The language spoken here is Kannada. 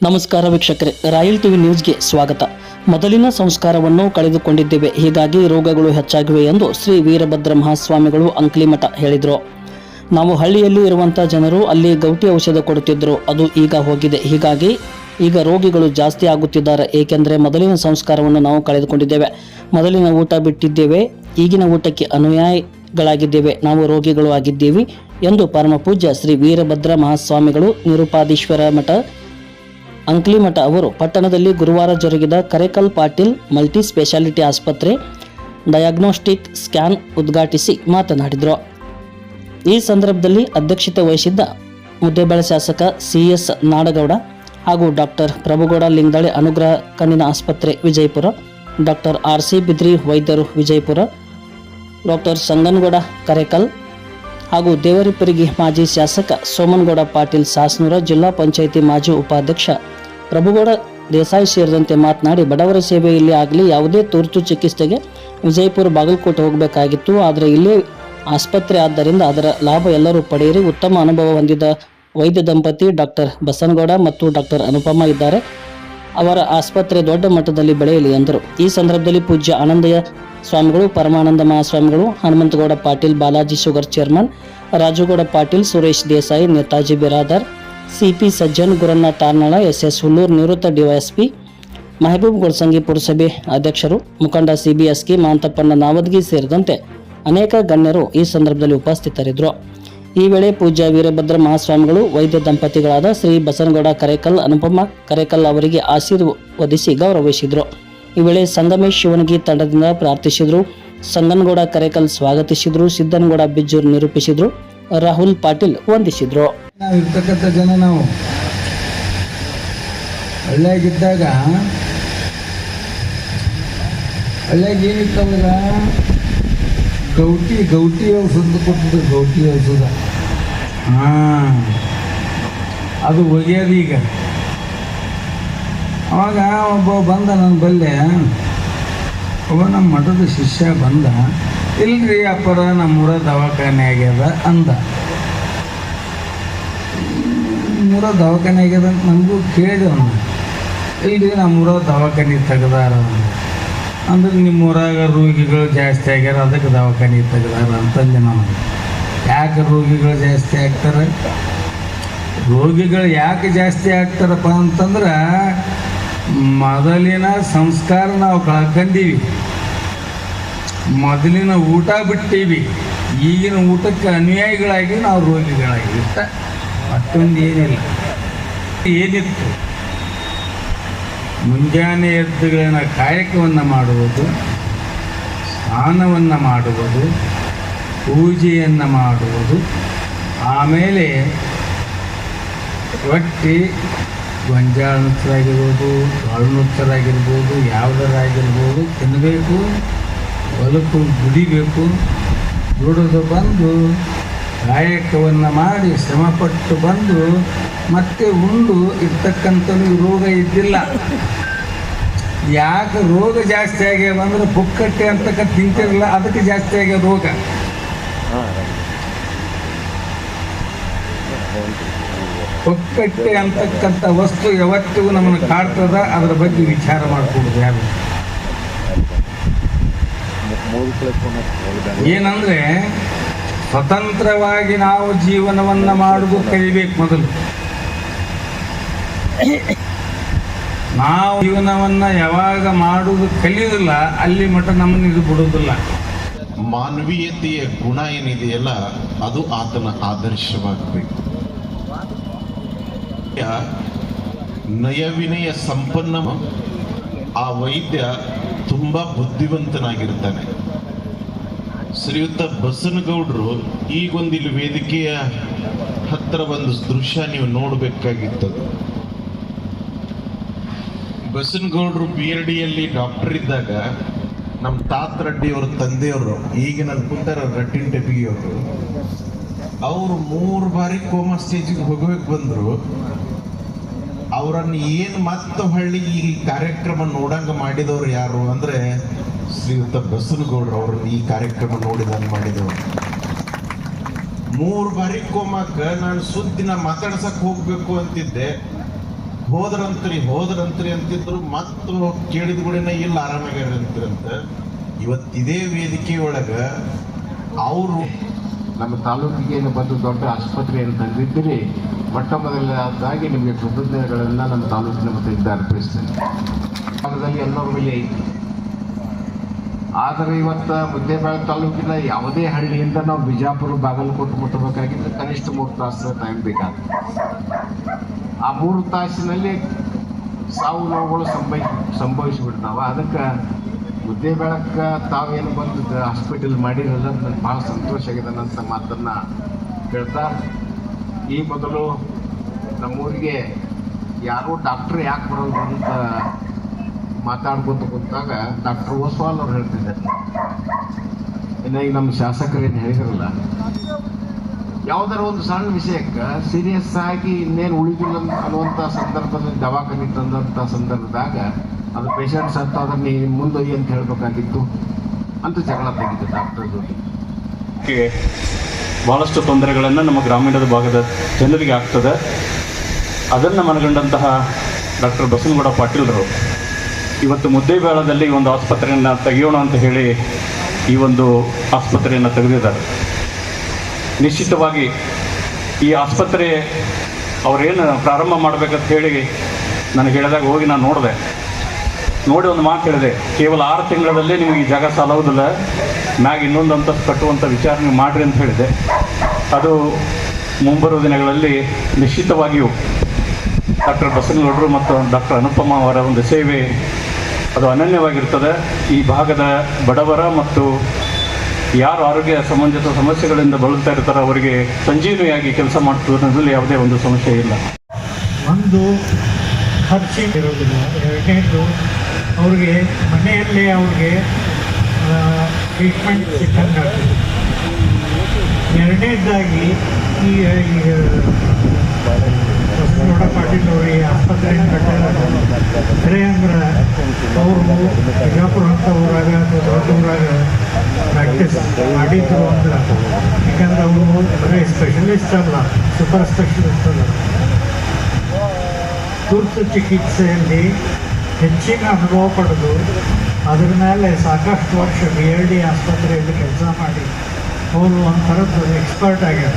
ನಮಸ್ಕಾರ ವೀಕ್ಷಕರೇ, ರಾಯಲ್ ಟಿವಿ ನ್ಯೂಸ್ಗೆ ಸ್ವಾಗತ. ಮೊದಲಿನ ಸಂಸ್ಕಾರವನ್ನು ಕಳೆದುಕೊಂಡಿದ್ದೇವೆ, ಹೀಗಾಗಿ ರೋಗಗಳು ಹೆಚ್ಚಾಗಿವೆ ಎಂದು ಶ್ರೀ ವೀರಭದ್ರ ಮಹಾಸ್ವಾಮಿಗಳು ಅಂಕ್ಲಿಮಠ ಹೇಳಿದರು. ನಾವು ಹಳ್ಳಿಯಲ್ಲಿ ಇರುವಂಥ ಜನರು ಅಲ್ಲಿ ಗೌಟಿ ಔಷಧ ಕೊಡುತ್ತಿದ್ದರು ಅದು ಈಗ ಹೋಗಿದೆ. ಹೀಗಾಗಿ ಈಗ ರೋಗಿಗಳು ಜಾಸ್ತಿ ಆಗುತ್ತಿದ್ದಾರೆ, ಏಕೆಂದರೆ ಮೊದಲಿನ ಸಂಸ್ಕಾರವನ್ನು ನಾವು ಕಳೆದುಕೊಂಡಿದ್ದೇವೆ. ಮೊದಲಿನ ಊಟ ಬಿಟ್ಟಿದ್ದೇವೆ, ಈಗಿನ ಊಟಕ್ಕೆ ಅನುಯಾಯಿಗಳಾಗಿದ್ದೇವೆ, ನಾವು ರೋಗಿಗಳು ಆಗಿದ್ದೀವಿ ಎಂದು ಪರಮಪೂಜ್ಯ ಶ್ರೀ ವೀರಭದ್ರ ಮಹಾಸ್ವಾಮಿಗಳು ನಿರುಪಾದೀಶ್ವರ ಮಠ ಅಂಕ್ಲಿಮಠ ಅವರು ಪಟ್ಟಣದಲ್ಲಿ ಗುರುವಾರ ಜರುಗಿದ ಕರೇಕಲ್ ಪಾಟೀಲ್ ಮಲ್ಟಿ ಸ್ಪೆಷಾಲಿಟಿ ಆಸ್ಪತ್ರೆ ಡಯಾಗ್ನೋಸ್ಟಿಕ್ ಸ್ಕ್ಯಾನ್ ಉದ್ಘಾಟಿಸಿ ಮಾತನಾಡಿದರು. ಈ ಸಂದರ್ಭದಲ್ಲಿ ಅಧ್ಯಕ್ಷತೆ ವಹಿಸಿದ್ದ ಮುದ್ದೇಬೇಳೆ ಶಾಸಕ ಸಿ ಎಸ್ ನಾಡಗೌಡ ಹಾಗೂ ಡಾಕ್ಟರ್ ಪ್ರಭುಗೌಡ ಲಿಂಗಾಳೆ ಅನುಗ್ರಹ ಕಣ್ಣಿನ ಆಸ್ಪತ್ರೆ Vijayapura, doctor R C Bidri ವೈದ್ಯರು ವಿಜಯಪುರ, ಡಾಕ್ಟರ್ ಸಂಗನಗೌಡ ಕರೇಕಲ್ ಹಾಗೂ ದೇವರಿಪರಿಗೆ ಮಾಜಿ ಶಾಸಕ ಸೋಮನಗೌಡ ಪಾಟೀಲ್ ಸಾಸನೂರ ಜಿಲ್ಲಾ ಪಂಚಾಯಿತಿ ಮಾಜಿ ಉಪಾಧ್ಯಕ್ಷ ಪ್ರಭುಗೌಡ ದೇಸಾಯಿ ಸೇರಿದಂತೆ ಮಾತನಾಡಿ, ಬಡವರ ಸೇವೆಯಲ್ಲಿ ಆಗಲಿ, ಯಾವುದೇ ತುರ್ತು ಚಿಕಿತ್ಸೆಗೆ ವಿಜಯಪುರ ಬಾಗಲಕೋಟೆ ಹೋಗಬೇಕಾಗಿತ್ತು. ಆದರೆ ಇಲ್ಲಿ ಆಸ್ಪತ್ರೆ ಆದ್ದರಿಂದ ಅದರ ಲಾಭ ಎಲ್ಲರೂ ಪಡೆಯಿರಿ. ಉತ್ತಮ ಅನುಭವ ಹೊಂದಿದ ವೈದ್ಯ ದಂಪತಿ ಡಾಕ್ಟರ್ ಬಸನಗೌಡ ಮತ್ತು ಡಾಕ್ಟರ್ ಅನುಪಮ ಇದ್ದಾರೆ. ಅವರ ಆಸ್ಪತ್ರೆ ದೊಡ್ಡ ಮಟ್ಟದಲ್ಲಿ ಬೆಳೆಯಲಿ ಎಂದರು. ಈ ಸಂದರ್ಭದಲ್ಲಿ ಪೂಜ್ಯ ಆನಂದಯ್ಯ ಸ್ವಾಮಿಗಳು, ಪರಮಾನಂದ ಮಹಾಸ್ವಾಮಿಗಳು, Hanumantagouda Patil, Balaji sugar chairman, Rajugouda Patil, Suresh Desai, Netaji Biradar, CP Sajjan, Guranna Tarnal S S Hullur, ನಿವೃತ್ತ ಡಿವೈಎಸ್ಪಿ, ಮಹಬೂಬ್ ಗೊಳಸಂಗಿ ಪುರಸಭೆ ಅಧ್ಯಕ್ಷರು, ಮುಖಂಡ ಸಿಬಿಎಸ್ಕಿ ಮಾಂತಪ್ಪನ ನಾವದ್ಗಿ ಸೇರಿದಂತೆ ಅನೇಕ ಗಣ್ಯರು ಈ ಸಂದರ್ಭದಲ್ಲಿ ಉಪಸ್ಥಿತರಿದ್ದರು. ಈ ವೇಳೆ ಪೂಜ್ಯ ವೀರಭದ್ರ ಮಹಾಸ್ವಾಮಿಗಳು, ವೈದ್ಯ ದಂಪತಿಗಳಾದ ಶ್ರೀ ಬಸನಗೌಡ ಕರೇಕಲ್, ಅನುಪಮ ಕರೇಕಲ್ ಅವರಿಗೆ ಆಶೀರ್ವದಿಸಿ ಗೌರವಿಸಿದರು. ಈ ವೇಳೆ ಸಂಗಮೇಶ್ ಶಿವನಗಿ ತಂಡದಿಂದ ಪ್ರಾರ್ಥಿಸಿದರು. ಸಂಗನಗೌಡ ಕರೇಕಲ್ ಸ್ವಾಗತಿಸಿದರು. ಸಿದ್ದನಗೌಡ ಬಿಜ್ಜೂರು ನಿರೂಪಿಸಿದರು. ರಾಹುಲ್ ಪಾಟೀಲ್ ವಂದಿಸಿದರು. ಜನ ನಾವು. ಹಳ್ಳಿಯಾಗಿದ್ದಾಗ, ಹಳ್ಳಿಯಾಗ ಗೌಟಿ ಗೌಟಿ ಔಷಧ ಕೊಟ್ಟಿದ್ರು, ಗೌಟಿ ಔಷಧ. ಹಾಂ. ಅದು ಒಗೆಯೋದು ಈಗ. ಅವಾಗ ಒಬ್ಬ ಬಂದ ನನ್ನ ಬಲ್ಲೆ ಒಬ್ಬ ನಮ್ಮ ಮಠದ ಶಿಷ್ಯ ಬಂದ. ಇಲ್ರಿ ಅಪ್ಪರ, ನಮ್ಮೂರ ದವಾಖಾನೆ ಆಗ್ಯದ ಅಂದ. ನಮ್ಮೂರ ದವಾಖಾನೆ ಆಗ್ಯದ ಅಂತ ನಮಗೂ ಕೇಳಿದೆ ಅವನು. ಇಲ್ರಿ ನಮ್ಮೂರ ದವಾಖಾನೆ ತೆಗ್ದಾರ ಅಂದ. ಅಂದ್ರೆ ನಿಮ್ಮೂರಾಗ ರೋಗಿಗಳು ಜಾಸ್ತಿ ಆಗ್ಯಾರ, ಅದಕ್ಕೆ ದವಾಖಾನೆ ತೆಗ್ದಾರ ಅಂತಂದೆ ನಾನು. ಯಾಕೆ ರೋಗಿಗಳು ಜಾಸ್ತಿ ಆಗ್ತಾರೆ? ರೋಗಿಗಳು ಯಾಕೆ ಜಾಸ್ತಿ ಆಗ್ತಾರಪ್ಪ ಅಂತಂದ್ರೆ, ಮೊದಲಿನ ಸಂಸ್ಕಾರ ನಾವು ಕಳ್ಕಂದೀವಿ ಮೊದಲಿನ ಊಟ ಬಿಟ್ಟೀವಿ. ಈಗಿನ ಊಟಕ್ಕೆ ಅನುಯಾಯಿಗಳಾಗಿ ನಾವು ರೋಗಿಗಳಾಗಿ ಇಷ್ಟ ಮತ್ತೊಂದು ಏನಿಲ್ಲ. ಏನಿತ್ತು? ಮುಂಜಾನೆ ಎದ್ದುಗಳನ್ನ ಕಾಯಕವನ್ನು ಮಾಡುವುದು, ಸ್ನಾನವನ್ನು ಮಾಡುವುದು ಪೂಜೆಯನ್ನು ಮಾಡುವುದು. ಆಮೇಲೆ ರೊಟ್ಟಿ ಗೊಂಜಾಳ ನುಚ್ಚರಾಗಿರ್ಬೋದು ಕಾಳು ನುಚ್ಚರಾಗಿರ್ಬೋದು ಯಾವುದರಾಗಿರ್ಬೋದು ತಿನ್ನಬೇಕು ಬದುಕು ದುಡಿಬೇಕು. ದುಡಿದು ಬಂದು ಗಾಯಕವನ್ನು ಮಾಡಿ ಶ್ರಮಪಟ್ಟು ಬಂದು ಮತ್ತೆ ಉಂಡು ಇರ್ತಕ್ಕಂಥದ್ದು ರೋಗ ಇದ್ದಿಲ್ಲ. ಯಾಕೆ ರೋಗ ಜಾಸ್ತಿ ಆಗ್ಯಾವ ಅಂದ್ರೆ ಪುಕ್ಕಟ್ಟೆ ಅಂತಕ್ಕಂಥ ತಿಂತಿರಲ್ಲ, ಅದಕ್ಕೆ ಜಾಸ್ತಿ ಆಗ್ಯಾವ ರೋಗ. ಪುಕ್ಕಟ್ಟೆ ಅಂತಕ್ಕಂಥ ವಸ್ತು ಯಾವತ್ತಿಗೂ ನಮ್ಮನ್ನು ಕಾಡ್ತದ, ಅದರ ಬಗ್ಗೆ ವಿಚಾರ ಮಾಡ್ಕೊಡುದು ಯಾರು? ಏನಂದ್ರೆ, ಸ್ವತಂತ್ರವಾಗಿ ನಾವು ಜೀವನವನ್ನ ಮಾಡುದು ಕಲಿಬೇಕು ಮೊದಲು. ನಾವು ಜೀವನವನ್ನ ಯಾವಾಗ ಮಾಡುದು ಕಲಿಯುದಿಲ್ಲ, ಅಲ್ಲಿ ಮಠ ನಮ್ಮನ್ನು ಇದು ಬಿಡುವುದಿಲ್ಲ. ಮಾನವೀಯತೆಯ ಗುಣ ಏನಿದೆಯಲ್ಲ, ಅದು ಆತನ ಆದರ್ಶವಾಗಬೇಕು. ನಯವಿನಯ ಸಂಪನ್ನ ಆ ವೈದ್ಯ ತುಂಬ ಬುದ್ಧಿವಂತನಾಗಿರ್ತಾನೆ. ಶ್ರೀಯುತ ಬಸನಗೌಡರು ಈಗೊಂದು ಇಲ್ಲಿ ವೇದಿಕೆಯ ಹತ್ರ ಒಂದು ದೃಶ್ಯ ನೀವು ನೋಡಬೇಕಾಗಿತ್ತದು. ಬಸನಗೌಡರು ಬಿ ಎರ್ ಡಿಯಲ್ಲಿ ಡಾಕ್ಟರ್ ಇದ್ದಾಗ ನಮ್ಮ ತಾತ ರೆಡ್ಡಿ ಅವ್ರ ತಂದೆಯವರು ಈಗಿನ ಕುಂತಾರ ರಟ್ಟಿನ ಟೆಪಿಗೆಯವರು ಅವರು. ಮೂರು ಬಾರಿ ಕೋಮಾ ಸ್ಟೇಜಿಗೆ ಹೋಗಬೇಕು ಬಂದರು. ಅವರನ್ನು ಏನು ಮತ್ತೆ ಹಳ್ಳಿ ಈ ಕಾರ್ಯಕ್ರಮ ನೋಡಂಗ ಮಾಡಿದವರು ಯಾರು ಅಂದ್ರೆ ಶ್ರೀಯುತ ಬಸನಗೌಡರು ಅವ್ರನ್ನ ಈ ಕಾರ್ಯಕ್ರಮ ನೋಡಿದಂಗೆ ಮಾಡಿದವರು. ಮೂರು ಬಾರಿ ಕೋಮಕ್ಕೆ ನಾನು ಸುದ್ದಿನ ಮಾತಾಡ್ಸಕ್ ಹೋಗ್ಬೇಕು ಅಂತಿದ್ದೆ. ಹೋದ್ರಂತ್ರಿ ಹೋದ್ರಂತ್ರಿ ಅಂತಿದ್ರು ಮತ್ತು ಕೇಳಿದ ಗುಡಿನ ಇಲ್ಲ ಇವತ್ತು ಇದೇ ವೇದಿಕೆ ಒಳಗ ಅವರು ನಮ್ಮ ತಾಲೂಕಿಗೆ ಏನು ಬಂದು ದೊಡ್ಡ ಆಸ್ಪತ್ರೆಯನ್ನು ತಂದಿದ್ದೀರಿ ಮೊಟ್ಟ ಮೊದಲನೇದಾಗಿ ನಿಮಗೆ ಕೃತಜ್ಞತೆಗಳನ್ನು ನಮ್ಮ ತಾಲೂಕಿನ ಮತದಿಂದ ಅರ್ಪಿಸ್ತೇನೆ ಭಾಗದಲ್ಲಿ ಎಲ್ಲರ ಮೇಲೆ ಐತಿ ಆದರೆ ಇವತ್ತು ಮುದ್ದೇಬಾಳ ತಾಲೂಕಿನ ಯಾವುದೇ ಹಳ್ಳಿಯಿಂದ ನಾವು ಬಿಜಾಪುರ ಬಾಗಲಕೋಟೆ ಮುಟ್ಟಬೇಕಾಗಿದ್ರೆ ಕನಿಷ್ಠ ಮೂರು ತಾಸು ಟೈಮ್ ಬೇಕಾಗ್ತದೆ ಆ ಮೂರು ತಾಸಿನಲ್ಲಿ ಸಾವು ನೋವುಗಳು ಸಂಭವಿ, ಸಂಭವಿಸಿಬಿಡ್ತಾವ. ಅದಕ್ಕೆ ಮುದ್ದೆ ಬೆಳಕ ತಾವೇನು ಬಂದು ಹಾಸ್ಪಿಟಲ್ ಮಾಡಿರಲ್ಲ ನನಗೆ ಭಾಳ ಸಂತೋಷ ಆಗಿದೆ ಅನ್ನೋಂಥ ಮಾತನ್ನು ಹೇಳ್ತಾ, ಈ ಮೊದಲು ನಮ್ಮೂರಿಗೆ ಯಾರೂ ಡಾಕ್ಟ್ರ್ ಯಾಕೆ ಬರೋದು ಅಂತ ಮಾತಾಡ್ಕೊತ ಕೂತಾಗ ಡಾಕ್ಟರ್ ಓಸ್ವಾಲ್ ಅವ್ರು ಹೇಳ್ತಿದ್ದಾರೆ. ಇನ್ನು ಈಗ ನಮ್ಮ ಶಾಸಕರೇನು ಹೇಳಿರಲ್ಲ ಯಾವ್ದಾರ ಒಂದು ಸಣ್ಣ ವಿಷಯಕ್ಕೆ ಸೀರಿಯಸ್ ಆಗಿ ಇನ್ನೇನು ಉಳಿದಿಲ್ಲ ಅನ್ನುವಂಥ ಸಂದರ್ಭದಲ್ಲಿ ದವಾಖಾನೆ ತಂದಂಥ ಸಂದರ್ಭದಾಗ ಅದು ಪೇಷಂಟ್ ಸತ್ತಾದ್ರೆ ನೀ ಮುಂದೊಯ್ಯಿ ಅಂತ ಹೇಳಬೇಕಾಗಿತ್ತು ಅಂತ ಜಗಳ ತೆಗಿತು ಡಾಕ್ಟರ್ ಜೊತೆ. ಭಾಳಷ್ಟು ತೊಂದರೆಗಳನ್ನು ನಮ್ಮ ಗ್ರಾಮೀಣದ ಭಾಗದ ಜನರಿಗೆ ಆಗ್ತದೆ. ಅದನ್ನು ಮನಗಂಡಂತಹ ಡಾಕ್ಟರ್ ಬಸನಗೌಡ ಪಾಟೀಲ್ರು ಇವತ್ತು ಮುದ್ದೇಬೇಳದಲ್ಲಿ ಒಂದು ಆಸ್ಪತ್ರೆಯನ್ನು ತೆಗೆಯೋಣ ಅಂತ ಹೇಳಿ ಈ ಒಂದು ಆಸ್ಪತ್ರೆಯನ್ನು ತೆಗೆದಿದ್ದಾರೆ. ನಿಶ್ಚಿತವಾಗಿ ಈ ಆಸ್ಪತ್ರೆ ಅವರೇನು ಪ್ರಾರಂಭ ಮಾಡಬೇಕಂತ ಹೇಳಿ ನನಗೆ ಹೇಳಿದಾಗ ಹೋಗಿ ನಾನು ನೋಡಿದೆ. ನೋಡಿ ಒಂದು ಮಾತು ಹೇಳಿದೆ, ಕೇವಲ ಆರು ತಿಂಗಳಲ್ಲೇ ನಿಮಗೆ ಈ ಜಾಗ ಸಾಲೋದಿಲ್ಲ ಮ್ಯಾಗ ಇನ್ನೊಂದು ಅಂತಸ್ತು ಕಟ್ಟುವಂಥ ವಿಚಾರ ನೀವು ಮಾಡಿರಿ ಅಂತ ಹೇಳಿದೆ. ಅದು ಮುಂಬರುವ ದಿನಗಳಲ್ಲಿ ನಿಶ್ಚಿತವಾಗಿಯೂ ಡಾಕ್ಟರ್ ಬಸನಗೌಡರು ಮತ್ತು ಡಾಕ್ಟರ್ ಅನುಪಮ ಅವರ ಒಂದು ಸೇವೆ ಅದು ಅನನ್ಯವಾಗಿರ್ತದೆ. ಈ ಭಾಗದ ಬಡವರ ಮತ್ತು ಯಾರು ಆರೋಗ್ಯ ಸಂಬಂಧಿತ ಸಮಸ್ಯೆಗಳಿಂದ ಬಳಲ್ತಾ ಇರ್ತಾರೋ ಅವರಿಗೆ ಸಂಜೀವಿಯಾಗಿ ಕೆಲಸ ಮಾಡ್ತಿರೋದ್ರಲ್ಲಿ ಯಾವುದೇ ಒಂದು ಸಮಸ್ಯೆ ಇಲ್ಲ. ಒಂದು ಖರ್ಚು ಇರೋದಿಲ್ಲ ಎರಡನೇದು, ಅವ್ರಿಗೆ ಮನೆಯಲ್ಲೇ ಅವ್ರಿಗೆ ಟ್ರೀಟ್ಮೆಂಟ್ ಸಿಕ್ಕಂಗೆ ಎರಡನೇದಾಗಿ, ಈ ಈಗ ಬಸವನಗೌಡ ಪಾಟೀಲ್ ಅವರು ಈ ಆಸ್ಪತ್ರೆಯನ್ನು ಖರೆ ಅಂದ್ರೆ ಅವರು ಬಿಜಾಪುರ ಅಂತ ಊರಾಗ ಅಥವಾ ದೊಡ್ಡ ಊರಾಗ ಮಾಡಿದ್ರು ಅಂದ್ರೆ ಯಾಕಂದ್ರೆ ಅವರು ಬರೀ ಸ್ಪೆಷಲಿಸ್ಟ್ ಅಲ್ಲ ಸೂಪರ್ ಸ್ಪೆಷಲಿಸ್ಟ್ ಅಲ್ಲ ತುರ್ತು ಚಿಕಿತ್ಸೆಯಲ್ಲಿ ಹೆಚ್ಚಿನ ಅನುಭವ ಪಡೆದು ಅದರ ಮೇಲೆ ಸಾಕಷ್ಟು ವರ್ಷ ಬಿ ಎಲ್ ಡಿ ಆಸ್ಪತ್ರೆಯಲ್ಲಿ ಕೆಲಸ ಮಾಡಿ ಅವರು ಒಂಥರದ್ದು ಎಕ್ಸ್ಪರ್ಟ್ ಆಗ್ಯಾರ